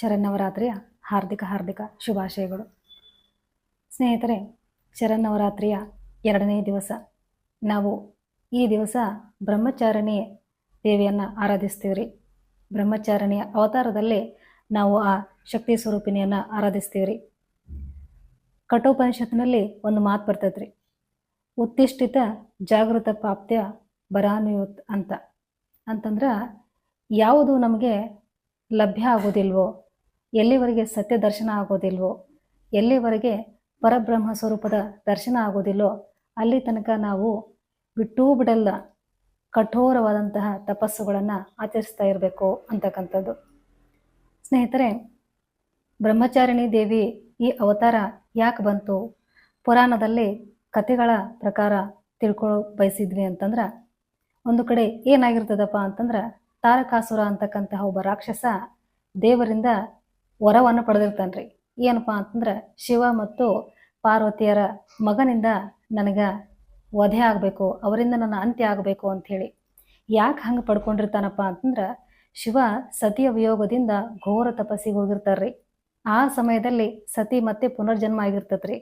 ಶರನ್ನವರಾತ್ರಿಯ ಹಾರ್ದಿಕ ಹಾರ್ದಿಕ ಶುಭಾಶಯಗಳು. ಸ್ನೇಹಿತರೆ, ಶರನ್ನವರಾತ್ರಿಯ ಎರಡನೇ ದಿವಸ. ನಾವು ಈ ದಿವಸ ಬ್ರಹ್ಮಚಾರಣಿ ದೇವಿಯನ್ನು ಆರಾಧಿಸ್ತೀವ್ರಿ. ಬ್ರಹ್ಮಚಾರಣಿಯ ಅವತಾರದಲ್ಲಿ ನಾವು ಆ ಶಕ್ತಿ ಸ್ವರೂಪಿಣಿಯನ್ನು ಆರಾಧಿಸ್ತೀವಿ ರೀ ಕಠೋಪನಿಷತ್ನಲ್ಲಿ ಒಂದು ಮಾತು ಬರ್ತೈತ್ರಿ. ಉತ್ತಿಷ್ಠಿತ ಜಾಗೃತ ಪ್ರಾಪ್ತಿಯ ಬರಾನುಯುತ್ ಅಂತ. ಅಂತಂದ್ರೆ ಯಾವುದು ನಮಗೆ ಲಭ್ಯ ಆಗೋದಿಲ್ವೋ ಎಲ್ಲಿವರೆಗೆ ಸತ್ಯ ದರ್ಶನ ಆಗೋದಿಲ್ವೋ, ಎಲ್ಲಿವರೆಗೆ ಪರಬ್ರಹ್ಮ ಸ್ವರೂಪದ ದರ್ಶನ ಆಗೋದಿಲ್ಲೋ ಅಲ್ಲಿ ತನಕ ನಾವು ಬಿಟ್ಟೂ ಬಿಡಲ್ಲ, ಕಠೋರವಾದಂತಹ ತಪಸ್ಸುಗಳನ್ನು ಆಚರಿಸ್ತಾ ಇರಬೇಕು ಅಂತಕ್ಕಂಥದ್ದು. ಸ್ನೇಹಿತರೆ, ಬ್ರಹ್ಮಚಾರಿಣಿ ದೇವಿ ಈ ಅವತಾರ ಯಾಕೆ ಬಂತು? ಪುರಾಣದಲ್ಲಿ ಕಥೆಗಳ ಪ್ರಕಾರ ತಿಳ್ಕೊಳ್ಳೋ ಬಯಸಿದ್ವಿ ಅಂತಂದ್ರೆ, ಒಂದು ಕಡೆ ಏನಾಗಿರ್ತದಪ್ಪ ಅಂತಂದ್ರೆ, ತಾರಕಾಸುರ ಅಂತಕ್ಕಂತಹ ಒಬ್ಬ ರಾಕ್ಷಸ ದೇವರಿಂದ ವರವನ್ನು ಪಡೆದಿರ್ತಾನ್ರಿ. ಏನಪ್ಪಾ ಅಂತಂದ್ರೆ ಶಿವ ಮತ್ತು ಪಾರ್ವತಿಯರ ಮಗನಿಂದ ನನಗೆ ವಧೆ ಆಗಬೇಕು, ಅವರಿಂದ ನನ್ನ ಅಂತ್ಯ ಆಗಬೇಕು ಅಂಥೇಳಿ ಯಾಕೆ ಹಂಗೆ ಪಡ್ಕೊಂಡಿರ್ತಾನಪ್ಪ ಅಂತಂದ್ರೆ ಶಿವ ಸತಿಯ ವಿಯೋಗದಿಂದ ಘೋರ ತಪಸ್ಸಿಗೆ ಹೋಗಿರ್ತಾರ್ರಿ. ಆ ಸಮಯದಲ್ಲಿ ಸತಿ ಮತ್ತೆ ಪುನರ್ಜನ್ಮ ಆಗಿರ್ತದ್ರಿ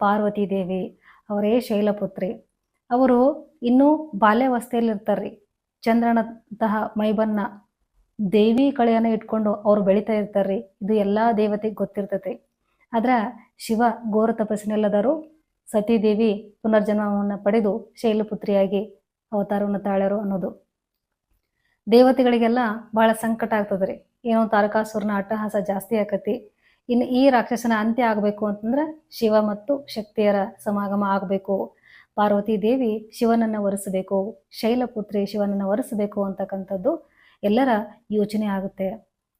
ಪಾರ್ವತಿ ದೇವಿ, ಅವರೇ ಶೈಲಪುತ್ರಿ. ಅವರು ಇನ್ನೂ ಬಾಲ್ಯಾವಸ್ಥೆಯಲ್ಲಿ ಇರ್ತಾರ್ರಿ ಚಂದ್ರನಂತಹ ಮೈಬನ್ನ ದೇವಿ ಕಳೆಯನ್ನು ಇಟ್ಕೊಂಡು ಅವ್ರು ಬೆಳಿತಾ ಇರ್ತಾರ್ರಿ. ಇದು ಎಲ್ಲ ದೇವತೆಗೆ ಗೊತ್ತಿರ್ತೈತಿ. ಆದ್ರೆ ಶಿವ ಘೋರ ತಪಸ್ಸಿನೆಲ್ಲದರು ಸತೀದೇವಿ ಪುನರ್ಜನ್ಮವನ್ನು ಪಡೆದು ಶೈಲಪುತ್ರಿಯಾಗಿ ಅವತಾರವನ್ನು ತಾಳ್ಯಾರು ಅನ್ನೋದು. ದೇವತೆಗಳಿಗೆಲ್ಲ ಬಹಳ ಸಂಕಟ ಆಗ್ತದ್ರಿ. ಏನೋ ತಾರಕಾಸುರನ ಅಟ್ಟಹಾಸ ಜಾಸ್ತಿ ಆಕತಿ. ಇನ್ನು ಈ ರಾಕ್ಷಸನ ಅಂತ್ಯ ಆಗಬೇಕು ಅಂತಂದ್ರೆ ಶಿವ ಮತ್ತು ಶಕ್ತಿಯರ ಸಮಾಗಮ ಆಗಬೇಕು. ಪಾರ್ವತಿ ದೇವಿ ಶಿವನನ್ನ ಒರೆಸಬೇಕು ಶೈಲಪುತ್ರಿ ಶಿವನನ್ನ ಒರೆಸಬೇಕು ಅಂತಕ್ಕಂಥದ್ದು ಎಲ್ಲರ ಯೋಚನೆ ಆಗುತ್ತೆ.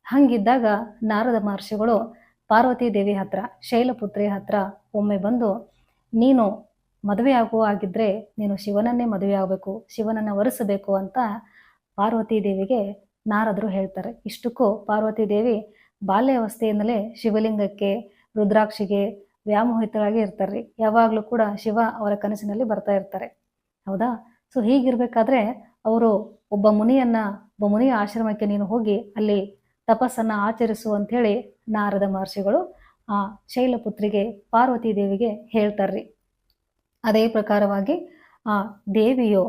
ಹಂಗಿದ್ದಾಗ ನಾರದ ಮಹರ್ಷಿಗಳು ಪಾರ್ವತಿ ದೇವಿ ಹತ್ರ ಶೈಲಪುತ್ರಿ ಹತ್ರ ಒಮ್ಮೆ ಬಂದು, ನೀನು ಮದುವೆ ಆಗುವ ಆಗಿದ್ರೆ ನೀನು ಶಿವನನ್ನೇ ಮದುವೆ ಆಗಬೇಕು, ಶಿವನನ್ನು ಒರೆಸಬೇಕು ಅಂತ ಪಾರ್ವತಿ ದೇವಿಗೆ ನಾರದರು ಹೇಳ್ತಾರೆ. ಇಷ್ಟಕ್ಕೂ ಪಾರ್ವತಿ ದೇವಿ ಬಾಲ್ಯಾವಸ್ಥೆಯಿಂದಲೇ ಶಿವಲಿಂಗಕ್ಕೆ, ರುದ್ರಾಕ್ಷಿಗೆ ವ್ಯಾಮೋಹಿತರಾಗಿ ಇರ್ತಾರೆ. ಯಾವಾಗಲೂ ಕೂಡ ಶಿವ ಅವರ ಕನಸಿನಲ್ಲಿ ಬರ್ತಾ ಇರ್ತಾರೆ. ಹೌದಾ? ಸೊ ಹೀಗಿರ್ಬೇಕಾದ್ರೆ ಅವರು ಒಬ್ಬ ಮುನಿಯನ್ನ, ಒಬ್ಬ ಮುನಿಯ ಆಶ್ರಮಕ್ಕೆ ನೀನು ಹೋಗಿ ಅಲ್ಲಿ ತಪಸ್ಸನ್ನು ಆಚರಿಸು ಅಂಥೇಳಿ ನಾರದ ಮಹರ್ಷಿಗಳು ಆ ಶೈಲಪುತ್ರಿಗೆ, ಪಾರ್ವತಿ ದೇವಿಗೆ ಹೇಳ್ತಾರ್ರಿ. ಅದೇ ಪ್ರಕಾರವಾಗಿ ಆ ದೇವಿಯು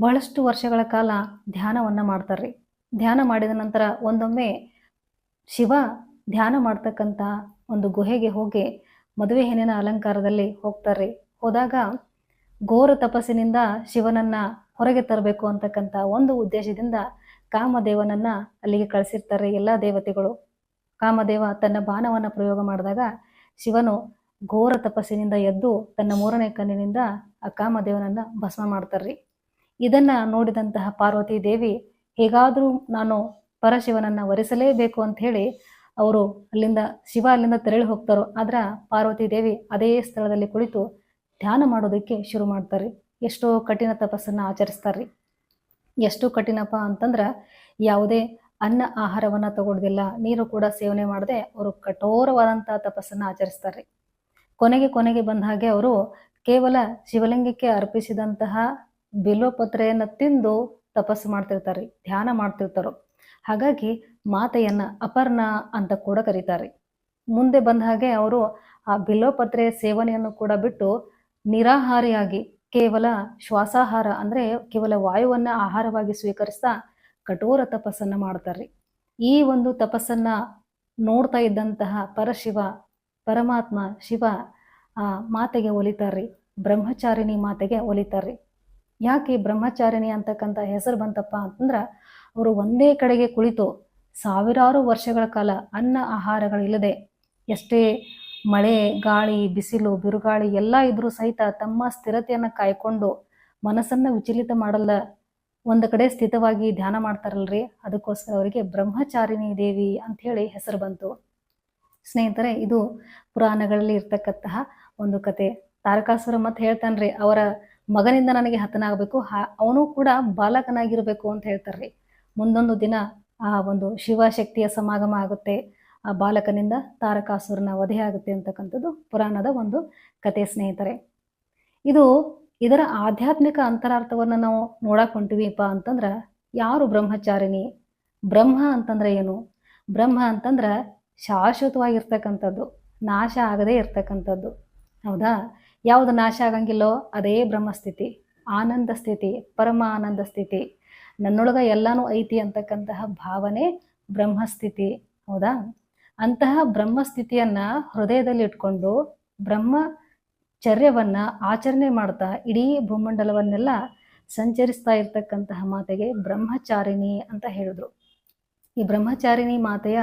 ಬಹಳಷ್ಟು ವರ್ಷಗಳ ಕಾಲ ಧ್ಯಾನವನ್ನು ಮಾಡ್ತಾರ್ರಿ. ಧ್ಯಾನ ಮಾಡಿದ ನಂತರ ಒಂದೊಮ್ಮೆ ಶಿವ ಧ್ಯಾನ ಮಾಡ್ತಕ್ಕಂಥ ಒಂದು ಗುಹೆಗೆ ಹೋಗಿ ಮದುವೆ ಹೆಣ್ಣಿನ ಅಲಂಕಾರದಲ್ಲಿ ಹೋಗ್ತಾರ್ರಿ. ಹೋದಾಗ ಘೋರ ತಪಸ್ಸಿನಿಂದ ಶಿವನನ್ನ ಹೊರಗೆ ತರಬೇಕು ಅಂತಕ್ಕಂಥ ಒಂದು ಉದ್ದೇಶದಿಂದ ಕಾಮದೇವನನ್ನ ಅಲ್ಲಿಗೆ ಕಳಿಸಿರ್ತಾರೆ ಎಲ್ಲ ದೇವತೆಗಳು. ಕಾಮದೇವ ತನ್ನ ಬಾಣವನ್ನ ಪ್ರಯೋಗ ಮಾಡಿದಾಗ ಶಿವನು ಘೋರ ತಪಸ್ಸಿನಿಂದ ಎದ್ದು ತನ್ನ ಮೂರನೇ ಕಣ್ಣಿನಿಂದ ಆ ಕಾಮದೇವನನ್ನ ಭಸ್ಮ ಮಾಡ್ತಾರ್ರಿ. ಇದನ್ನ ನೋಡಿದಂತಹ ಪಾರ್ವತಿ ದೇವಿ, ಹೇಗಾದರೂ ನಾನು ಪರಶಿವನನ್ನ ವರಿಸಲೇಬೇಕು ಅಂತ ಹೇಳಿ ಅವರು ಅಲ್ಲಿಂದ, ಶಿವ ಅಲ್ಲಿಂದ ತೆರಳಿ ಹೋಗ್ತಾರೋ ಆದ್ರ ಪಾರ್ವತಿ ದೇವಿ ಅದೇ ಸ್ಥಳದಲ್ಲಿ ಕುಳಿತು ಧ್ಯಾನ ಮಾಡೋದಕ್ಕೆ ಶುರು ಮಾಡ್ತಾರೆ ಎಷ್ಟೋ ಕಠಿಣ ತಪಸ್ಸನ್ನು ಆಚರಿಸ್ತಾರ್ರಿ. ಎಷ್ಟು ಕಠಿಣಪ್ಪ ಅಂತಂದ್ರೆ ಯಾವುದೇ ಅನ್ನ ಆಹಾರವನ್ನು ತಗೊಳ್ಳೋದಿಲ್ಲ ನೀರು ಕೂಡ ಸೇವನೆ ಮಾಡದೆ ಅವರು ಕಠೋರವಾದಂಥ ತಪಸ್ಸನ್ನು ಆಚರಿಸ್ತಾರ್ರಿ. ಕೊನೆಗೆ ಕೊನೆಗೆ ಬಂದ ಹಾಗೆ ಅವರು ಕೇವಲ ಶಿವಲಿಂಗಕ್ಕೆ ಅರ್ಪಿಸಿದಂತಹ ಬಿಲ್ವಪತ್ರೆಯನ್ನು ತಿಂದು ತಪಸ್ಸು ಮಾಡ್ತಿರ್ತಾರೆ ಧ್ಯಾನ ಮಾಡ್ತಿರ್ತಾರೋ. ಹಾಗಾಗಿ ಮಾತೆಯನ್ನ ಅಪರ್ಣ ಅಂತ ಕೂಡ ಕರೀತಾರೆ ಮುಂದೆ ಬಂದ ಹಾಗೆ ಅವರು ಆ ಬಿಲ್ವಪತ್ರೆ ಸೇವನೆಯನ್ನು ಕೂಡ ಬಿಟ್ಟು ನಿರಾಹಾರಿಯಾಗಿ ಕೇವಲ ಶ್ವಾಸಾಹಾರ ಅಂದ್ರೆ ಕೇವಲ ವಾಯುವನ್ನ ಆಹಾರವಾಗಿ ಸ್ವೀಕರಿಸ್ತಾ ಕಠೋರ ತಪಸ್ಸನ್ನ ಮಾಡ್ತಾರೆ ಈ ಒಂದು ತಪಸ್ಸನ್ನ ನೋಡ್ತಾ ಇದ್ದಂತಹ ಪರಶಿವ, ಪರಮಾತ್ಮ, ಶಿವ ಆ ಮಾತೆಗೆ ಒಲಿತಾರ್ರಿ. ಬ್ರಹ್ಮಚಾರಿಣಿ ಮಾತೆಗೆ ಒಲಿತಾರ್ರಿ. ಯಾಕೆ ಬ್ರಹ್ಮಚಾರಿಣಿ ಅಂತಕ್ಕಂಥ ಹೆಸರು ಬಂತಪ್ಪ ಅಂತಂದ್ರೆ, ಅವರು ಒಂದೇ ಕಡೆಗೆ ಕುಳಿತು ಸಾವಿರಾರು ವರ್ಷಗಳ ಕಾಲ ಅನ್ನ ಆಹಾರಗಳಿಲ್ಲದೆ ಎಷ್ಟೇ ಮಳೆ, ಗಾಳಿ, ಬಿಸಿಲು, ಬಿರುಗಾಳಿ ಎಲ್ಲ ಇದ್ರೂ ಸಹಿತ ತಮ್ಮ ಸ್ಥಿರತೆಯನ್ನು ಕಾಯ್ಕೊಂಡು ಮನಸ್ಸನ್ನ ವಿಚಲಿತ ಮಾಡಲ್ಲ. ಒಂದು ಕಡೆ ಸ್ಥಿತವಾಗಿ ಧ್ಯಾನ ಮಾಡ್ತಾರಲ್ರಿ, ಅದಕ್ಕೋಸ್ಕರ ಅವರಿಗೆ ಬ್ರಹ್ಮಚಾರಿಣಿ ದೇವಿ ಅಂತ ಹೇಳಿ ಹೆಸರು ಬಂತು. ಸ್ನೇಹಿತರೆ, ಇದು ಪುರಾಣಗಳಲ್ಲಿ ಇರ್ತಕ್ಕಂತಹ ಒಂದು ಕತೆ. ತಾರಕಾಸುರ ಮತ್ತೆ ಹೇಳ್ತಾನ್ರಿ, ಅವರ ಮಗನಿಂದ ನನಗೆ ಹತನಾಗಬೇಕು ಅವನು ಕೂಡ ಬಾಲಕನಾಗಿರ್ಬೇಕು ಅಂತ ಹೇಳ್ತಾರ್ರಿ. ಮುಂದೊಂದು ದಿನ ಆ ಒಂದು ಶಿವಶಕ್ತಿಯ ಸಮಾಗಮ ಆಗುತ್ತೆ. ಆ ಬಾಲಕನಿಂದ ತಾರಕಾಸುರನ ವಧೆ ಆಗುತ್ತೆ ಅಂತಕ್ಕಂಥದ್ದು ಪುರಾಣದ ಒಂದು ಕತೆ, ಸ್ನೇಹಿತರೆ. ಇದು ಇದರ ಆಧ್ಯಾತ್ಮಿಕ ಅಂತರಾರ್ಥವನ್ನು ನಾವು ನೋಡಕ್ ಹೊಂಟಿವಿಪ್ಪ ಅಂತಂದ್ರೆ ಯಾರು ಬ್ರಹ್ಮಚಾರಿಣಿ? ಬ್ರಹ್ಮ ಅಂತಂದ್ರೆ ಏನು? ಬ್ರಹ್ಮ ಅಂತಂದ್ರೆ ಶಾಶ್ವತವಾಗಿರ್ತಕ್ಕಂಥದ್ದು, ನಾಶ ಆಗದೇ ಇರ್ತಕ್ಕಂಥದ್ದು. ಹೌದಾ? ಯಾವುದು ನಾಶ ಆಗಂಗಿಲ್ಲೋ ಅದೇ ಬ್ರಹ್ಮಸ್ಥಿತಿ, ಆನಂದ ಸ್ಥಿತಿ ಪರಮ ಆನಂದ ಸ್ಥಿತಿ. ನನ್ನೊಳಗ ಎಲ್ಲಾನು ಐತಿ ಅಂತಕ್ಕಂತಹ ಭಾವನೆ ಬ್ರಹ್ಮಸ್ಥಿತಿ, ಹೌದಾ? ಅಂತಹ ಬ್ರಹ್ಮಸ್ಥಿತಿಯನ್ನ ಹೃದಯದಲ್ಲಿ ಇಟ್ಕೊಂಡು ಬ್ರಹ್ಮಚರ್ಯವನ್ನ ಆಚರಣೆ ಮಾಡ್ತಾ ಇಡೀ ಭೂಮಂಡಲವನ್ನೆಲ್ಲ ಸಂಚರಿಸ್ತಾ ಇರ್ತಕ್ಕಂತಹ ಮಾತೆಗೆ ಬ್ರಹ್ಮಚಾರಿಣಿ ಅಂತ ಹೇಳಿದ್ರು. ಈ ಬ್ರಹ್ಮಚಾರಿಣಿ ಮಾತೆಯ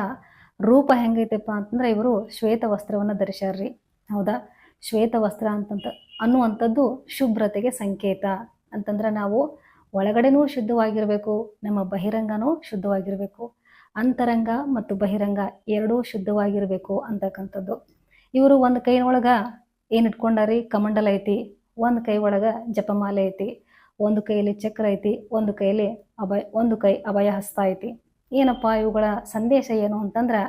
ರೂಪ ಹೆಂಗೈತಪ್ಪ ಅಂತಂದ್ರೆ ಇವರು ಶ್ವೇತ ವಸ್ತ್ರವನ್ನ ಧರಿಸ್ಯಾರ್ರಿ. ಹೌದಾ? ಶ್ವೇತ ವಸ್ತ್ರ ಅಂತಂತ ಅನ್ನುವಂಥದ್ದು ಶುಭ್ರತೆಗೆ ಸಂಕೇತ. ಅಂತಂದ್ರೆ ನಾವು ಒಳಗಡೆನೂ ಶುದ್ಧವಾಗಿರಬೇಕು, ನಮ್ಮ ಬಹಿರಂಗನೂ ಶುದ್ಧವಾಗಿರಬೇಕು. ಅಂತರಂಗ ಮತ್ತು ಬಹಿರಂಗ ಎರಡೂ ಶುದ್ಧವಾಗಿರಬೇಕು ಅಂತಕ್ಕಂಥದ್ದು. ಇವರು ಒಂದು ಕೈನೊಳಗ ಏನು ಇಟ್ಕೊಂಡಾರಿ? ಕಮಂಡಲ ಐತಿ, ಒಂದು ಕೈ ಒಳಗ ಜಪಮಾಲೆ ಐತಿ, ಒಂದು ಕೈಯಲ್ಲಿ ಚಕ್ರ ಐತಿ, ಒಂದು ಕೈಯಲ್ಲಿ ಅಭಯ, ಒಂದು ಕೈ ಅಭಯ ಹಸ್ತ ಐತಿ. ಏನಪ್ಪ ಇವುಗಳ ಸಂದೇಶ ಏನು ಅಂತಂದ್ರೆ,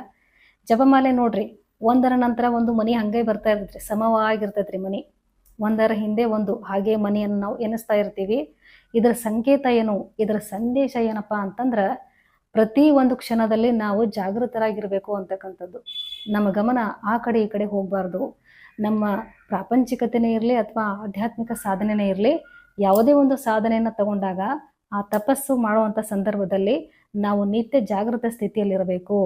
ಜಪಮಾಲೆ ನೋಡ್ರಿ, ಒಂದರ ನಂತರ ಒಂದು ಮನಿ ಹಂಗೆ ಬರ್ತಾ ಇರ್ತೈತ್ರಿ, ಸಮವಾಗಿರ್ತೈತ್ರಿ ಮನಿ. ಒಂದರ ಹಿಂದೆ ಒಂದು, ಹಾಗೆ ಮನೆಯನ್ನು ನಾವು ಎನಿಸ್ತಾ ಇರ್ತೀವಿ. ಇದರ ಸಂಕೇತ ಏನು, ಇದರ ಸಂದೇಶ ಏನಪ್ಪ ಅಂತಂದ್ರೆ ಪ್ರತಿ ಒಂದು ಕ್ಷಣದಲ್ಲಿ ನಾವು ಜಾಗೃತರಾಗಿರಬೇಕು ಅಂತಕ್ಕಂಥದ್ದು. ನಮ್ಮ ಗಮನ ಆ ಕಡೆ ಈ ಕಡೆ ಹೋಗಬಾರ್ದು. ನಮ್ಮ ಪ್ರಾಪಂಚಿಕತೆನೇ ಇರಲಿ ಅಥವಾ ಆಧ್ಯಾತ್ಮಿಕ ಸಾಧನೆನೇ ಇರಲಿ, ಯಾವುದೇ ಒಂದು ಸಾಧನೆಯನ್ನು ತಗೊಂಡಾಗ ಆ ತಪಸ್ಸು ಮಾಡುವಂಥ ಸಂದರ್ಭದಲ್ಲಿ ನಾವು ನಿತ್ಯ ಜಾಗೃತ ಸ್ಥಿತಿಯಲ್ಲಿರಬೇಕು.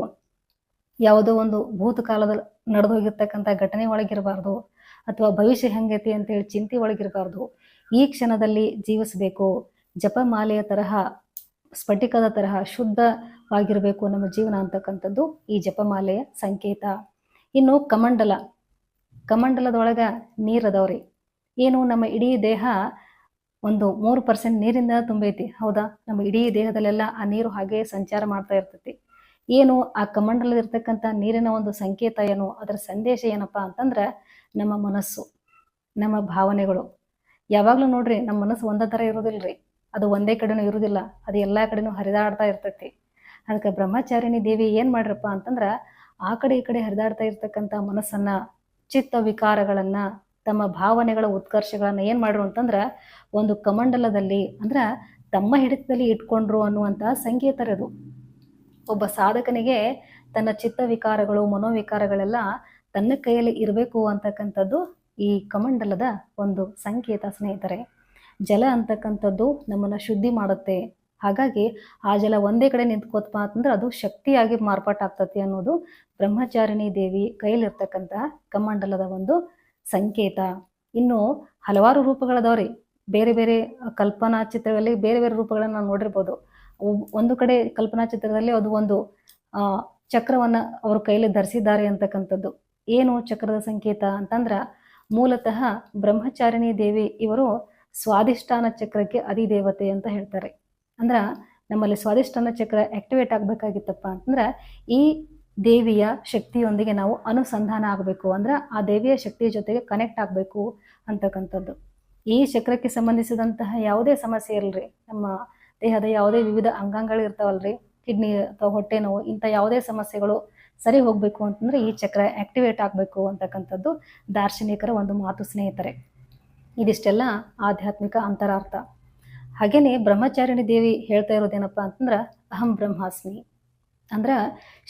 ಯಾವುದೋ ಒಂದು ಭೂತಕಾಲದಲ್ಲಿ ನಡೆದು ಹೋಗಿರ್ತಕ್ಕಂಥ ಘಟನೆ ಒಳಗಿರಬಾರ್ದು ಅಥವಾ ಭವಿಷ್ಯ ಹೆಂಗೈತಿ ಅಂತೇಳಿ ಚಿಂತೆ ಒಳಗಿರಬಾರ್ದು. ಈ ಕ್ಷಣದಲ್ಲಿ ಜೀವಿಸಬೇಕು. ಜಪಮಾಲೆಯ ತರಹ ಸ್ಫಟಿಕದ ತರಹ ಶುದ್ಧವಾಗಿರಬೇಕು ನಮ್ಮ ಜೀವನ ಅಂತಕ್ಕಂಥದ್ದು ಈ ಜಪಮಾಲೆಯ ಸಂಕೇತ. ಇನ್ನು ಕಮಂಡಲ, ಕಮಂಡಲದೊಳಗ ನೀರದವ್ರಿ. ಏನು ನಮ್ಮ ಇಡೀ ದೇಹ ಒಂದು ಮೂರು ಪರ್ಸೆಂಟ್ ನೀರಿಂದ ತುಂಬೈತಿ, ಹೌದಾ? ನಮ್ಮ ಇಡೀ ದೇಹದಲ್ಲೆಲ್ಲ ಆ ನೀರು ಹಾಗೆ ಸಂಚಾರ ಮಾಡ್ತಾ ಇರ್ತೈತಿ. ಏನು ಆ ಕಮಂಡಲದಿರ್ತಕ್ಕಂಥ ನೀರಿನ ಒಂದು ಸಂಕೇತ ಏನು? ಅದರ ಸಂದೇಶ ಏನಪ್ಪ ಅಂತಂದ್ರೆ ನಮ್ಮ ಮನಸ್ಸು, ನಮ್ಮ ಭಾವನೆಗಳು. ಯಾವಾಗಲೂ ನೋಡ್ರಿ, ನಮ್ಮ ಮನಸ್ಸು ಒಂದೇ ತರ ಇರೋದಿಲ್ರಿ. ಅದು ಒಂದೇ ಕಡೆನೂ ಇರುವುದಿಲ್ಲ ಅದು ಎಲ್ಲ ಕಡೆನೂ ಹರಿದಾಡ್ತಾ ಇರ್ತೈತಿ. ಅದಕ್ಕೆ ಬ್ರಹ್ಮಚಾರಿಣಿ ದೇವಿ ಏನು ಮಾಡ್ರಪ್ಪ ಅಂತಂದ್ರೆ ಆ ಕಡೆ ಈ ಕಡೆ ಹರಿದಾಡ್ತಾ ಇರ್ತಕ್ಕಂಥ ಮನಸ್ಸನ್ನ, ಚಿತ್ತ ವಿಕಾರಗಳನ್ನ, ತಮ್ಮ ಭಾವನೆಗಳ ಉತ್ಕರ್ಷಗಳನ್ನ ಏನು ಮಾಡ್ರು ಅಂತಂದ್ರೆ ಒಂದು ಕಮಂಡಲದಲ್ಲಿ ಅಂದ್ರೆ ತಮ್ಮ ಹಿಡಿತದಲ್ಲಿ ಇಟ್ಕೊಂಡ್ರು ಅನ್ನುವಂಥ ಸಂಕೇತರದು. ಒಬ್ಬ ಸಾಧಕನಿಗೆ ತನ್ನ ಚಿತ್ತ ವಿಕಾರಗಳು, ಮನೋವಿಕಾರಗಳೆಲ್ಲ ತನ್ನ ಕೈಯಲ್ಲಿ ಇರಬೇಕು ಅಂತಕ್ಕಂಥದ್ದು ಈ ಕಮಂಡಲದ ಒಂದು ಸಂಕೇತ ಸ್ನೇಹಿತರೆ. ಜಲ ಅಂತಕ್ಕಂಥದ್ದು ನಮ್ಮನ್ನು ಶುದ್ಧಿ ಮಾಡುತ್ತೆ. ಹಾಗಾಗಿ ಆ ಜಲ ಒಂದೇ ಕಡೆ ನಿಂತ್ಕೋತಪ್ಪ ಅಂತಂದ್ರೆ ಅದು ಶಕ್ತಿಯಾಗಿ ಮಾರ್ಪಾಟಾಗ್ತತಿ ಅನ್ನೋದು ಬ್ರಹ್ಮಚಾರಿಣಿ ದೇವಿ ಕೈಲಿರ್ತಕ್ಕಂತಹ ಕಮಂಡಲದ ಒಂದು ಸಂಕೇತ. ಇನ್ನು ಹಲವಾರು ರೂಪಗಳದವ್ರಿ. ಬೇರೆ ಬೇರೆ ಕಲ್ಪನಾ ಚಿತ್ರದಲ್ಲಿ ಬೇರೆ ಬೇರೆ ರೂಪಗಳನ್ನು ನಾವು ನೋಡಿರ್ಬೋದು. ಒಂದು ಕಡೆ ಕಲ್ಪನಾ ಚಿತ್ರದಲ್ಲಿ ಅದು ಒಂದು ಚಕ್ರವನ್ನ ಅವ್ರ ಕೈಲಿ ಧರಿಸಿದ್ದಾರೆ ಅಂತಕ್ಕಂಥದ್ದು. ಏನು ಚಕ್ರದ ಸಂಕೇತ ಅಂತಂದ್ರ ಮೂಲತಃ ಬ್ರಹ್ಮಚಾರಿಣಿ ದೇವಿ ಇವರು ಸ್ವಾದಿಷ್ಠಾನ ಚಕ್ರಕ್ಕೆ ಅಧಿದೇವತೆ ಅಂತ ಹೇಳ್ತಾರೆ. ಅಂದ್ರ ನಮ್ಮಲ್ಲಿ ಸ್ವಾದಿಷ್ಠಾನ ಚಕ್ರ ಆಕ್ಟಿವೇಟ್ ಆಗಬೇಕಾಗಿತ್ತಪ್ಪ ಅಂತಂದ್ರೆ ಈ ದೇವಿಯ ಶಕ್ತಿಯೊಂದಿಗೆ ನಾವು ಅನುಸಂಧಾನ ಆಗಬೇಕು. ಅಂದ್ರೆ ಆ ದೇವಿಯ ಶಕ್ತಿಯ ಜೊತೆಗೆ ಕನೆಕ್ಟ್ ಆಗಬೇಕು ಅಂತಕ್ಕಂಥದ್ದು. ಈ ಚಕ್ರಕ್ಕೆ ಸಂಬಂಧಿಸಿದಂತಹ ಯಾವುದೇ ಸಮಸ್ಯೆ ಇರಲ್ರಿ ನಮ್ಮ ದೇಹದ ಯಾವುದೇ ವಿವಿಧ ಅಂಗಾಂಗಗಳು ಇರ್ತಾವಲ್ರಿ. ಕಿಡ್ನಿ ಅಥವಾ ಹೊಟ್ಟೆ ನೋವು, ಇಂಥ ಯಾವುದೇ ಸಮಸ್ಯೆಗಳು ಸರಿ ಹೋಗಬೇಕು ಅಂತಂದ್ರೆ ಈ ಚಕ್ರ ಆಕ್ಟಿವೇಟ್ ಆಗಬೇಕು ಅಂತಕ್ಕಂಥದ್ದು ದಾರ್ಶನಿಕರ ಒಂದು ಮಾತು ಸ್ನೇಹಿತರೆ. ಇದಿಷ್ಟೆಲ್ಲ ಆಧ್ಯಾತ್ಮಿಕ ಅಂತರಾರ್ಥ. ಹಾಗೇನೆ ಬ್ರಹ್ಮಚಾರಿಣಿ ದೇವಿ ಹೇಳ್ತಾ ಇರೋದೇನಪ್ಪ ಅಂತಂದ್ರೆ ಅಹಂ ಬ್ರಹ್ಮಾಸ್ಮಿ. ಅಂದ್ರೆ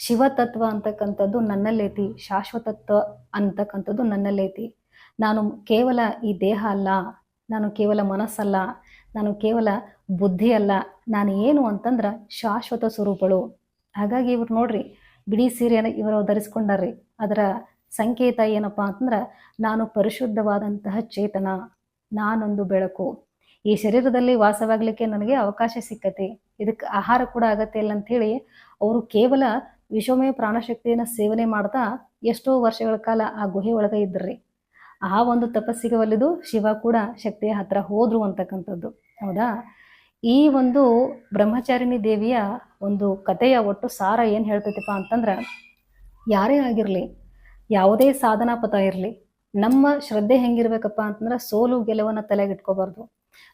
ಶಿವತತ್ವ ಅಂತಕ್ಕಂಥದ್ದು ನನ್ನಲ್ಲೈತಿ, ಶಾಶ್ವತತ್ವ ಅಂತಕ್ಕಂಥದ್ದು ನನ್ನಲ್ಲೈತಿ. ನಾನು ಕೇವಲ ಈ ದೇಹ ಅಲ್ಲ, ನಾನು ಕೇವಲ ಮನಸ್ಸಲ್ಲ, ನಾನು ಕೇವಲ ಬುದ್ಧಿ ಅಲ್ಲ ನಾನು ಏನು ಅಂತಂದ್ರೆ ಶಾಶ್ವತ ಸ್ವರೂಪಗಳು ಹಾಗಾಗಿ ಇವ್ರು ನೋಡ್ರಿ, ಬಿಡಿ ಸೀರೆಯನ್ನು ಇವರು ಧರಿಸ್ಕೊಂಡಾರ್ರಿ, ಅದರ ಸಂಕೇತ ಏನಪ್ಪ ಅಂತಂದ್ರೆ ನಾನು ಪರಿಶುದ್ಧವಾದಂತಹ ಚೇತನ, ನಾನೊಂದು ಬೆಳಕು. ಈ ಶರೀರದಲ್ಲಿ ವಾಸವಾಗಲಿಕ್ಕೆ ನನಗೆ ಅವಕಾಶ ಸಿಕ್ಕತಿ. ಇದಕ್ಕೆ ಆಹಾರ ಕೂಡ ಆಗತ್ತೆ ಇಲ್ಲ ಅಂಥೇಳಿ ಅವರು ಕೇವಲ ವಿಶ್ವಮಯ ಪ್ರಾಣಶಕ್ತಿಯನ್ನು ಸೇವನೆ ಮಾಡ್ತಾ ಎಷ್ಟೋ ವರ್ಷಗಳ ಕಾಲ ಆ ಗುಹೆ ಒಳಗೆ ಇದ್ರಿ. ಆ ಒಂದು ತಪಸ್ಸಿಗೆ ಒಲಿದು ಶಿವ ಕೂಡ ಶಕ್ತಿಯ ಹತ್ರ ಹೋದ್ರು ಅಂತಕ್ಕಂಥದ್ದು. ಹೌದಾ? ಈ ಒಂದು ಬ್ರಹ್ಮಚಾರಿಣಿ ದೇವಿಯ ಒಂದು ಕಥೆಯ ಒಟ್ಟು ಸಾರ ಏನು ಹೇಳ್ತೈತಿಪ್ಪ ಅಂತಂದ್ರೆ, ಯಾರೇ ಆಗಿರಲಿ ಯಾವುದೇ ಸಾಧನಾ ಪಥ ಇರಲಿ, ನಮ್ಮ ಶ್ರದ್ಧೆ ಹೆಂಗಿರ್ಬೇಕಪ್ಪ ಅಂತಂದ್ರೆ ಸೋಲು ಗೆಲುವನ್ನು ತಲೆಗಿಟ್ಕೋಬಾರ್ದು.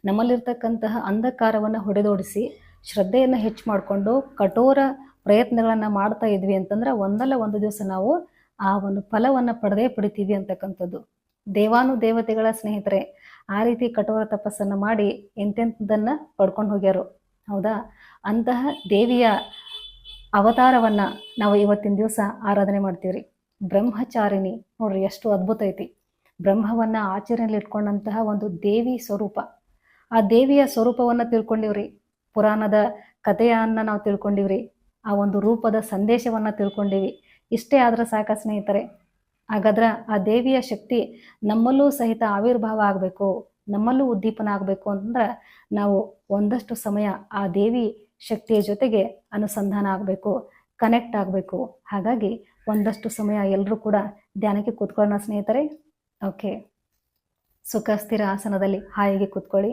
ನಮ್ಮಲ್ಲಿರ್ತಕ್ಕಂತಹ ಅಂಧಕಾರವನ್ನು ಹೊಡೆದೋಡಿಸಿ ಶ್ರದ್ಧೆಯನ್ನು ಹೆಚ್ಚು ಮಾಡಿಕೊಂಡು ಕಠೋರ ಪ್ರಯತ್ನಗಳನ್ನು ಮಾಡ್ತಾ ಇದ್ವಿ ಅಂತಂದ್ರೆ ಒಂದಲ್ಲ ಒಂದು ದಿವಸ ನಾವು ಆ ಒಂದು ಫಲವನ್ನು ಪಡೆದೇ ಪಡಿತೀವಿ ಅಂತಕ್ಕಂಥದ್ದು. ದೇವಾನು ದೇವತೆಗಳ ಸ್ನೇಹಿತರೆ, ಆ ರೀತಿ ಕಠೋರ ತಪಸ್ಸನ್ನು ಮಾಡಿ ಎಂತೆಂಥದನ್ನು ಪಡ್ಕೊಂಡು ಹೋಗ್ಯಾರು, ಹೌದಾ? ಅಂತಹ ದೇವಿಯ ಅವತಾರವನ್ನ ನಾವು ಇವತ್ತಿನ ದಿವಸ ಆರಾಧನೆ ಮಾಡ್ತೀವ್ರಿ. ಬ್ರಹ್ಮಚಾರಿಣಿ. ನೋಡ್ರಿ, ಎಷ್ಟು ಅದ್ಭುತ ಐತಿ. ಬ್ರಹ್ಮವನ್ನ ಆಚರಣೆಯಲ್ಲಿ ಇಟ್ಕೊಂಡಂತಹ ಒಂದು ದೇವಿ ಸ್ವರೂಪ. ಆ ದೇವಿಯ ಸ್ವರೂಪವನ್ನ ತಿಳ್ಕೊಂಡಿವ್ರಿ. ಪುರಾಣದ ಕಥೆಯನ್ನ ನಾವು ತಿಳ್ಕೊಂಡಿವ್ರಿ. ಆ ಒಂದು ರೂಪದ ಸಂದೇಶವನ್ನ ತಿಳ್ಕೊಂಡಿವಿ. ಇಷ್ಟೇ ಆದ್ರೆ ಸಾಕ ಸ್ನೇಹಿತರೆ. ಹಾಗಾದ್ರೆ ಆ ದೇವಿಯ ಶಕ್ತಿ ನಮ್ಮಲ್ಲೂ ಸಹಿತ ಆವಿರ್ಭಾವ ಆಗಬೇಕು, ನಮ್ಮಲ್ಲೂ ಉದ್ದೀಪನ ಆಗಬೇಕು ಅಂತಂದ್ರೆ ನಾವು ಒಂದಷ್ಟು ಸಮಯ ಆ ದೇವಿ ಶಕ್ತಿಯ ಜೊತೆಗೆ ಅನುಸಂಧಾನ ಆಗಬೇಕು ಕನೆಕ್ಟ್ ಆಗಬೇಕು. ಹಾಗಾಗಿ ಒಂದಷ್ಟು ಸಮಯ ಎಲ್ಲರೂ ಕೂಡ ಧ್ಯಾನಕ್ಕೆ ಕೂತ್ಕೊಳ್ಳೋಣ ಸ್ನೇಹಿತರೆ. ಓಕೆ ಸುಖ, ಸ್ಥಿರ ಆಸನದಲ್ಲಿ ಹಾಯಿಗೆ ಕೂತ್ಕೊಳ್ಳಿ.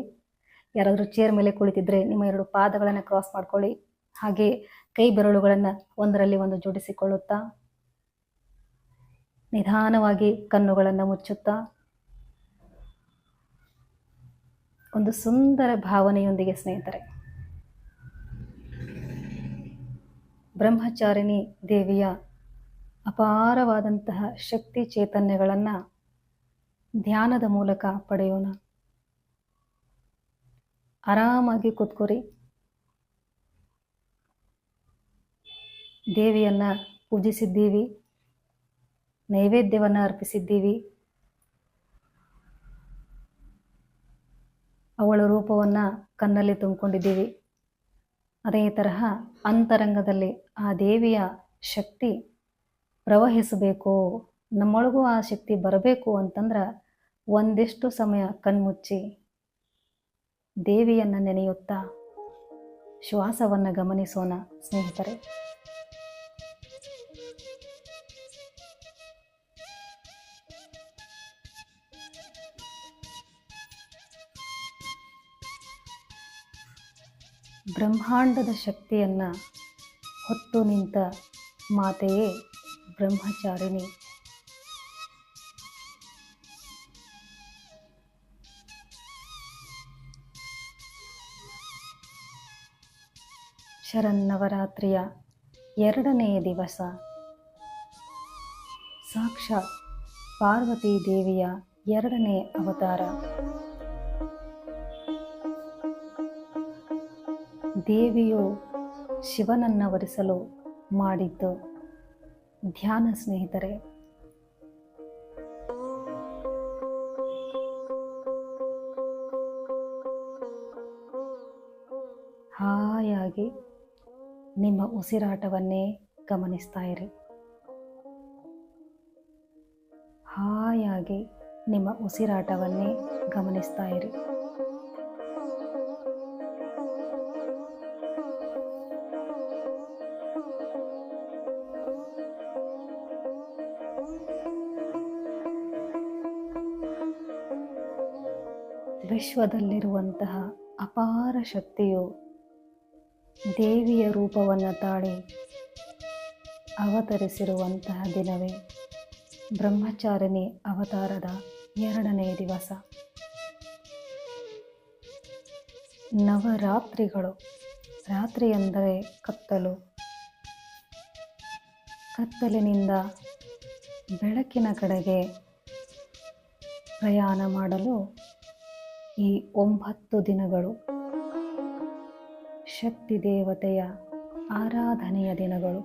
ಯಾರಾದರೂ ಚೇರ್ ಮೇಲೆ ಕುಳಿತಿದ್ರೆ ನಿಮ್ಮ ಎರಡು ಪಾದಗಳನ್ನು ಕ್ರಾಸ್ ಮಾಡ್ಕೊಳ್ಳಿ. ಹಾಗೆ ಕೈ ಬೆರಳುಗಳನ್ನು ಒಂದರಲ್ಲಿ ಒಂದು ಜೋಡಿಸಿಕೊಳ್ಳುತ್ತಾ, ನಿಧಾನವಾಗಿ ಕಣ್ಣುಗಳನ್ನು ಮುಚ್ಚುತ್ತಾ, ಒಂದು ಸುಂದರ ಭಾವನೆಯೊಂದಿಗೆ ಸ್ನೇಹಿತರೆ. ಬ್ರಹ್ಮಚಾರಿಣಿ ದೇವಿಯ ಅಪಾರವಾದಂತಹ ಶಕ್ತಿ ಚೈತನ್ಯಗಳನ್ನು ಧ್ಯಾನದ ಮೂಲಕ ಪಡೆಯೋಣ. ಆರಾಮಾಗಿ ಕೂತ್ಕೊರಿ. ದೇವಿಯನ್ನು ಪೂಜಿಸಿದ್ದೀವಿ. ನೈವೇದ್ಯವನ್ನು ಅರ್ಪಿಸಿದ್ದೀವಿ. ಅವಳ ರೂಪವನ್ನು ಕಣ್ಣಲ್ಲಿ ತುಂಬಿಕೊಂಡಿದ್ದೀವಿ. ಅದೇ ತರಹ ಅಂತರಂಗದಲ್ಲಿ ಆ ದೇವಿಯ ಶಕ್ತಿ ಪ್ರವಹಿಸಬೇಕು, ನಮ್ಮೊಳಗೂ ಆ ಶಕ್ತಿ ಬರಬೇಕು ಅಂತಂದ್ರೆ ಒಂದಿಷ್ಟು ಸಮಯ ಕಣ್ಮುಚ್ಚಿ ದೇವಿಯನ್ನು ನೆನೆಯುತ್ತಾ ಶ್ವಾಸವನ್ನು ಗಮನಿಸೋಣ ಸ್ನೇಹಿತರೆ. ಬ್ರಹ್ಮಾಂಡದ ಶಕ್ತಿಯನ್ನು ಹೊತ್ತು ನಿಂತ ಮಾತೆಯೇ ಬ್ರಹ್ಮಚಾರಿಣಿ. ಶರನ್ನವರಾತ್ರಿಯ ಎರಡನೇ ದಿವಸ ಸಾಕ್ಷಾತ್ ಪಾರ್ವತಿ ದೇವಿಯ ಎರಡನೇ ಅವತಾರ. ದೇವಿಯು ಶಿವನನ್ನ ವರಿಸಲು ಮಾಡಿದ್ದು. ಧ್ಯಾನ ಸ್ನೇಹಿತರೆ. ಹಾಯಾಗಿ ನಿಮ್ಮ ಉಸಿರಾಟವನ್ನೇ ಗಮನಿಸ್ತಾ ಇರಿ. ಹಾಯಾಗಿ ನಿಮ್ಮ ಉಸಿರಾಟವನ್ನೇ ಗಮನಿಸ್ತಾ ಇರಿ. ವಿಶ್ವದಲ್ಲಿರುವಂತಹ ಅಪಾರ ಶಕ್ತಿಯು ದೇವಿಯ ರೂಪವನ್ನು ತಾಳಿ ಅವತರಿಸಿರುವಂತಹ ದಿನವೇ. ಬ್ರಹ್ಮಚಾರಿಣಿ ಅವತಾರದ ಎರಡನೇ ದಿವಸ. ನವರಾತ್ರಿಗಳು. ರಾತ್ರಿ ಎಂದರೆ ಕತ್ತಲು. ಕತ್ತಲಿನಿಂದ ಬೆಳಕಿನ ಕಡೆಗೆ ಪ್ರಯಾಣ ಮಾಡಲು ಈ ಒಂಬತ್ತು ದಿನಗಳು. ಶಕ್ತಿ ದೇವತೆಯ ಆರಾಧನೆಯ ದಿನಗಳು.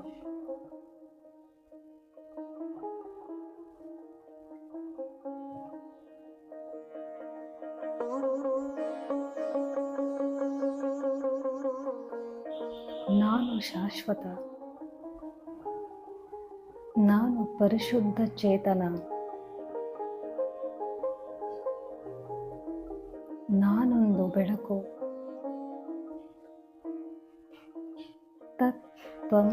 ನಾನು ಶಾಶ್ವತ. ನಾನು ಪರಿಶುದ್ಧ ಚೇತನ. ತತ್ವಂ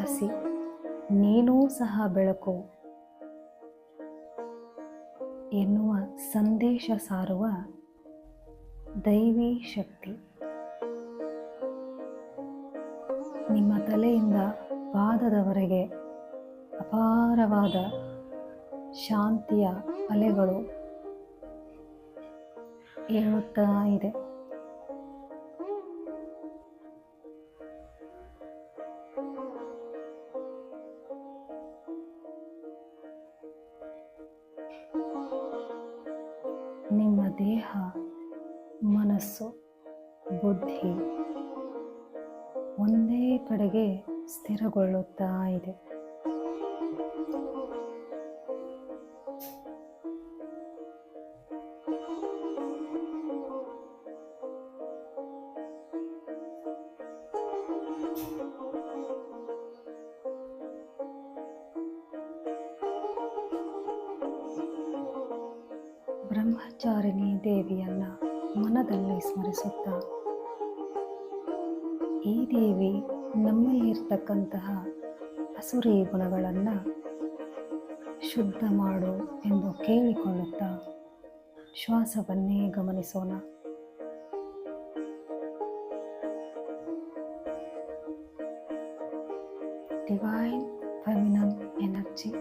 ಅಸಿ ನೀನೂ ಸಹ ಬೆಳಕು. ಎನ್ನುವ ಸಂದೇಶ ಸಾರುವ ದೈವಿ ಶಕ್ತಿ. ನಿಮ್ಮ ತಲೆಯಿಂದ ಪಾದದವರೆಗೆ ಅಪಾರವಾದ ಶಾಂತಿಯ ಅಲೆಗಳು ಹೇಳುತ್ತಾ ಇದೆ. ಬುದ್ಧಿ ಒಂದೇ ಕಡೆಗೆ ಸ್ಥಿರಗೊಳ್ಳುತ್ತಾ ಇದೆ. ಶುದ್ಧ ಮಾಡು ಎಂದು ಕೇಳಿಕೊಳ್ಳುತ್ತಾ ಶ್ವಾಸವನ್ನೇ ಗಮನಿಸೋಣ. ಡಿವೈನ್ ಫೆಮಿನನ್ ಎನರ್ಜಿ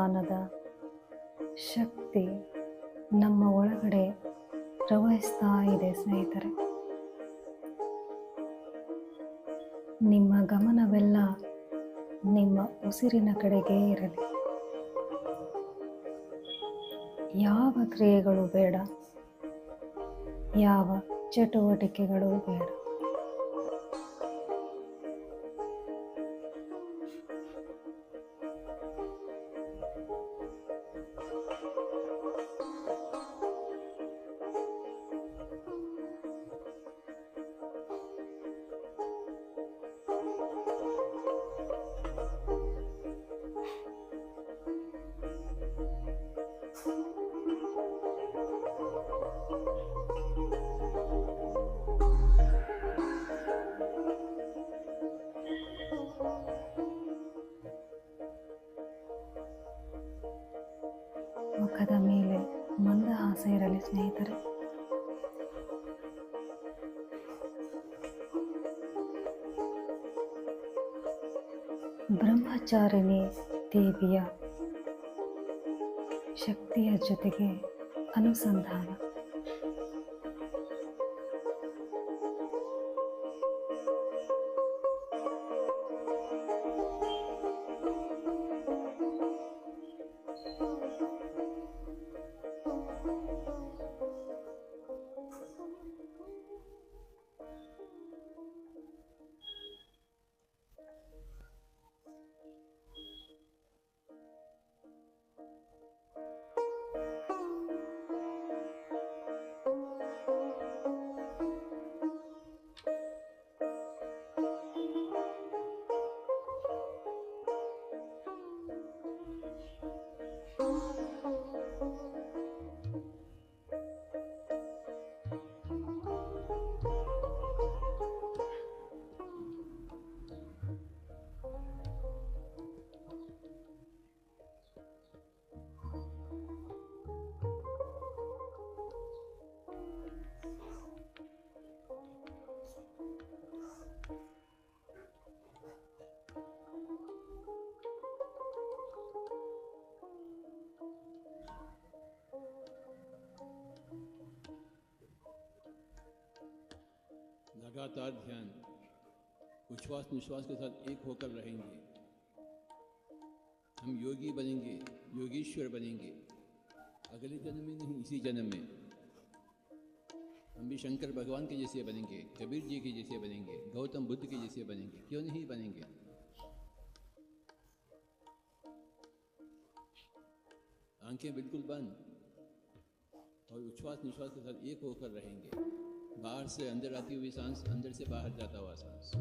ಪ್ರಮಾಣದ ಶಕ್ತಿ ನಮ್ಮ ಒಳಗಡೆ ಪ್ರವಹಿಸ್ತಾ ಇದೆ ಸ್ನೇಹಿತರೆ. ನಿಮ್ಮ ಗಮನವೆಲ್ಲ ನಿಮ್ಮ ಉಸಿರಿನ ಕಡೆಗೆ ಇರಲಿ. ಯಾವ ಕ್ರಿಯೆಗಳು ಬೇಡ, ಯಾವ ಚಟುವಟಿಕೆಗಳು ಬೇಡ. ಸ್ನೇಹಿತರೆ ಬ್ರಹ್ಮಚಾರಿಣಿ ದೇವಿಯ ಶಕ್ತಿಯ ಜೊತೆಗೆ ಅನುಸಂಧಾನ लगातार ध्यान उच्छ्वास निश्वास के साथ एक होकर रहेंगे। हम योगी बनेंगे, योगीश्वर बनेंगे। अगले जन्म में नहीं, इसी जन्म में। हम भी शंकर भगवान के जैसे बनेंगे, कबीर जी के जैसे बनेंगे, गौतम बुद्ध के जैसे बनेंगे। क्यों नहीं बनेंगे? आँखें बिल्कुल बंद और उच्छ्वास निश्वास के साथ एक होकर रहेंगे। बाहर से अंदर आती हुई सांस अंदर से बाहर जाता हुआ सांस।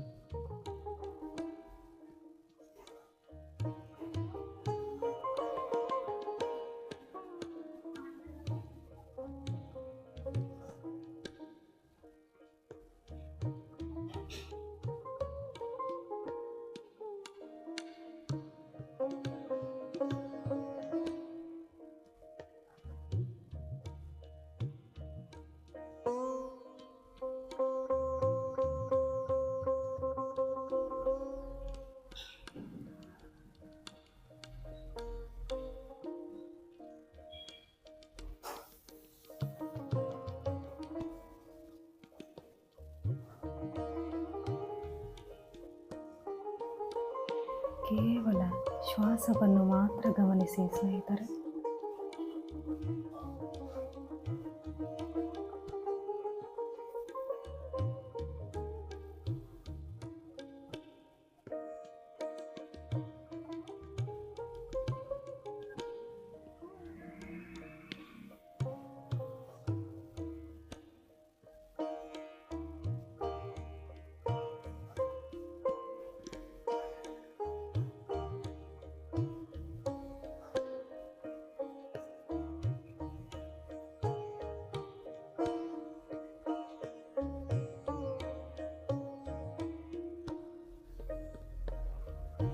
ಕೇವಲ ಶ್ವಾಸವನ್ನು ಮಾತ್ರ ಗಮನಿಸಿ ಸ್ನೇಹಿತರೆ.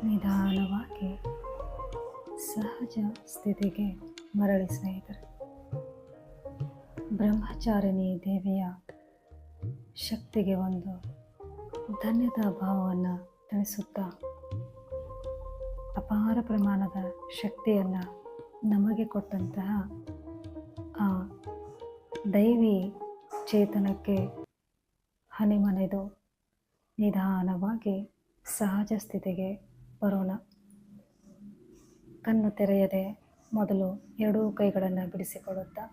ನಿಧಾನವಾಗಿ ಸಹಜ ಸ್ಥಿತಿಗೆ ಮರಳಿ ಸ್ನೇಹಿತರೆ. ಬ್ರಹ್ಮಚಾರಿಣಿ ದೇವಿಯ ಶಕ್ತಿಗೆ ಒಂದು ಧನ್ಯದ ಭಾವವನ್ನು ತಿಳಿಸುತ್ತಾ ಅಪಾರ ಪ್ರಮಾಣದ ಶಕ್ತಿಯನ್ನು ನಮಗೆ ಕೊಟ್ಟಂತಹ ಆ ದೈವಿ ಚೇತನಕ್ಕೆ ಹನಿಮನೆದು ನಿಧಾನವಾಗಿ ಸಹಜ ಸ್ಥಿತಿಗೆ ಬರೋಣ. ಕಣ್ಣು ತೆರೆಯದೆ ಮೊದಲು ಎರಡೂ ಕೈಗಳನ್ನು ಬಿಡಿಸಿಕೊಳ್ಳುತ್ತಾ,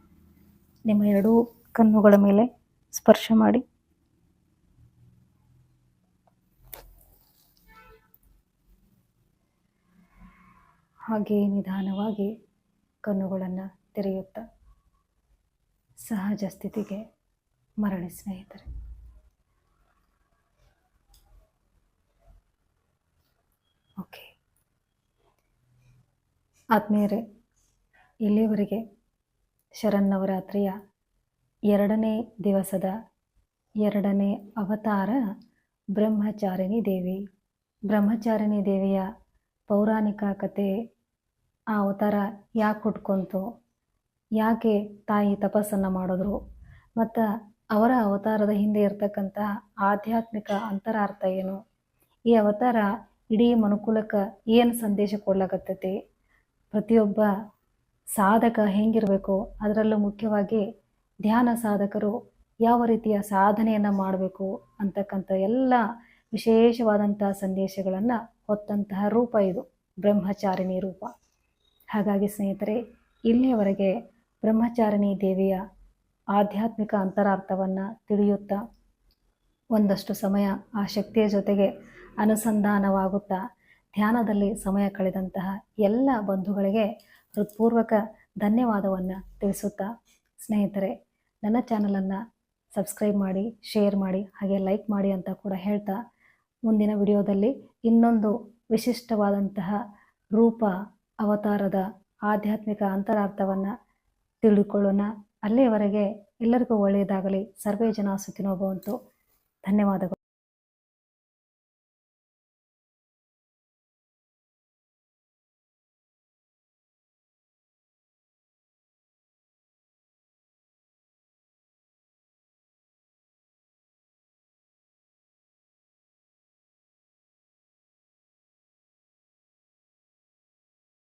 ನಿಮ್ಮ ಎರಡೂ ಕಣ್ಣುಗಳ ಮೇಲೆ ಸ್ಪರ್ಶ ಮಾಡಿ. ಹಾಗೆ ನಿಧಾನವಾಗಿ ಕಣ್ಣುಗಳನ್ನು ತೆರೆಯುತ್ತಾ, ಸಹಜ ಸ್ಥಿತಿಗೆ ಮರಳಿ ಸ್ನೇಹಿತರೆ ಓಕೆ ಆತ್ಮೀಯರೇ, ಇಲ್ಲಿಯವರೆಗೆ ಶರನ್ನವರಾತ್ರಿಯ ಎರಡನೇ ದಿವಸದ ಎರಡನೇ ಅವತಾರ ಬ್ರಹ್ಮಚಾರಿಣಿ ದೇವಿ. ಬ್ರಹ್ಮಚಾರಿಣಿ ದೇವಿಯ ಪೌರಾಣಿಕ ಕತೆ ಆ ಅವತಾರ ಯಾಕೆ ಹುಟ್ಕೊಂತು ಯಾಕೆ ತಾಯಿ ತಪಸ್ಸನ್ನು ಮಾಡಿದ್ರು? ಮತ್ತು ಅವರ ಅವತಾರದ ಹಿಂದೆ ಇರತಕ್ಕಂಥ ಆಧ್ಯಾತ್ಮಿಕ ಅಂತರಾರ್ಥ ಏನು? ಈ ಅವತಾರ ಇಡೀ ಮನುಕುಲಕ್ಕೆ ಏನು ಸಂದೇಶ ಕೊಡ್ಲಾಕತ್ತೈತಿ? ಪ್ರತಿಯೊಬ್ಬ ಸಾಧಕ ಹೆಂಗಿರಬೇಕು ಅದರಲ್ಲೂ ಮುಖ್ಯವಾಗಿ ಧ್ಯಾನ ಸಾಧಕರು ಯಾವ ರೀತಿಯ ಸಾಧನೆಯನ್ನು ಮಾಡಬೇಕು ಅಂತಕ್ಕಂಥ ಎಲ್ಲ ವಿಶೇಷವಾದಂಥ ಸಂದೇಶಗಳನ್ನು ಹೊತ್ತಂತಹ ರೂಪ ಇದು, ಬ್ರಹ್ಮಚಾರಿಣಿ ರೂಪ. ಹಾಗಾಗಿ ಸ್ನೇಹಿತರೆ, ಇಲ್ಲಿಯವರೆಗೆ ಬ್ರಹ್ಮಚಾರಿಣಿ ದೇವಿಯ ಆಧ್ಯಾತ್ಮಿಕ ಅಂತರಾರ್ಥವನ್ನು ತಿಳಿಯುತ್ತಾ, ಒಂದಷ್ಟು ಸಮಯ ಆ ಶಕ್ತಿಯ ಜೊತೆಗೆ ಅನುಸಂಧಾನವಾಗುತ್ತಾ ಧ್ಯಾನದಲ್ಲಿ ಸಮಯ ಕಳೆದಂತಹ ಎಲ್ಲ ಬಂಧುಗಳಿಗೆ ಹೃತ್ಪೂರ್ವಕ ಧನ್ಯವಾದವನ್ನು ತಿಳಿಸುತ್ತಾ ಸ್ನೇಹಿತರೆ, ನನ್ನ ಚಾನಲನ್ನು ಸಬ್ಸ್ಕ್ರೈಬ್ ಮಾಡಿ, ಶೇರ್ ಮಾಡಿ, ಹಾಗೆ ಲೈಕ್ ಮಾಡಿ ಅಂತ ಕೂಡ ಹೇಳ್ತಾ ಮುಂದಿನ ವಿಡಿಯೋದಲ್ಲಿ ಇನ್ನೊಂದು ವಿಶಿಷ್ಟವಾದಂತಹ ರೂಪ ಅವತಾರದ ಆಧ್ಯಾತ್ಮಿಕ ಅಂತರಾರ್ಥವನ್ನು ತಿಳಿದುಕೊಳ್ಳೋಣ. ಅಲ್ಲಿಯವರೆಗೆ ಎಲ್ಲರಿಗೂ ಒಳ್ಳೆಯದಾಗಲಿ. ಸರ್ವೇ ಜನ ಸುಖಿನೋ ಭವಂತು ಧನ್ಯವಾದಗಳು.